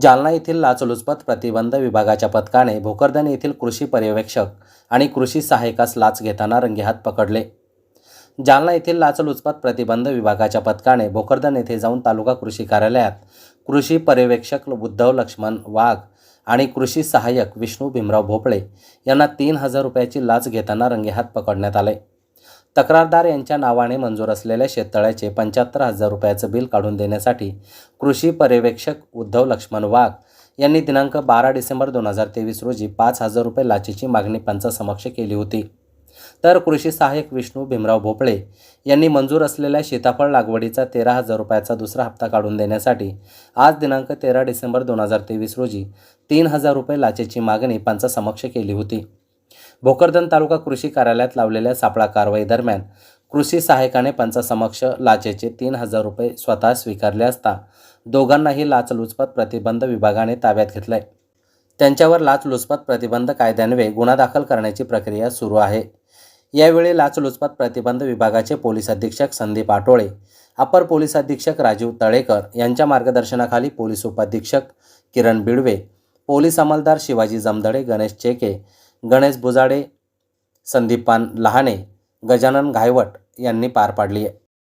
जालना येथील लाचलुचपत प्रतिबंध विभागाच्या पथकाने भोकरदन येथील कृषी पर्यवेक्षक आणि कृषी सहायकास लाच घेताना रंगेहात पकडले. जालना येथील लाचलुचपत प्रतिबंध विभागाच्या पथकाने भोकरदन येथे जाऊन तालुका कृषी कार्यालयात कृषी पर्यवेक्षक उद्धव लक्ष्मण वाघ आणि कृषी सहाय्यक विष्णू भीमराव भोपळे यांना तीन हजार रुपयाची लाच घेताना रंगेहात पकडण्यात आले. तक्रारदार यांच्या नावाने मंजूर असलेल्या शेततळ्याचे पंच्याहत्तर हजार रुपयाचं बिल काढून देण्यासाठी कृषी पर्यवेक्षक उद्धव लक्ष्मण वाघ यांनी दिनांक बारा डिसेंबर दोन हजार तेवीस रोजी पाच हजार रुपये लाचेची मागणी पंचासमक्ष केली होती. तर कृषी सहाय्यक विष्णू भीमराव भोपळे यांनी मंजूर असलेल्या सीताफळ लागवडीचा तेरा हजार रुपयाचा दुसरा हप्ता काढून देण्यासाठी आज दिनांक तेरा डिसेंबर दोन हजार तेवीस रोजी तीन हजार रुपये लाचेची मागणी पंचासमक्ष केली होती. भोकरदन तालुका कृषी कार्यालयात लावलेल्या सापळा कारवाई दरम्यान कृषी सहाय्यकाने पंचासमक्ष लाचेचे तीन हजार रुपये स्वतः स्वीकारले असता दोघांनाही लाचलुचपत प्रतिबंध विभागाने ताब्यात घेतलंय. त्यांच्यावर लाचलुचपत प्रतिबंध कायद्यान्वये गुन्हा दाखल करण्याची प्रक्रिया सुरू आहे. यावेळी लाचलुचपत प्रतिबंध विभागाचे पोलीस अधीक्षक संदीप आटोळे अपर पोलीस अधीक्षक राजीव तळेकर यांच्या मार्गदर्शनाखाली पोलीस उपाधीक्षक किरण बिडवे पोलीस अंमलदार शिवाजी जमदडे गणेश चेके गणेश बुजाडे संदीपान लहाने गजानन घायवट यांनी पार पाडली आहे.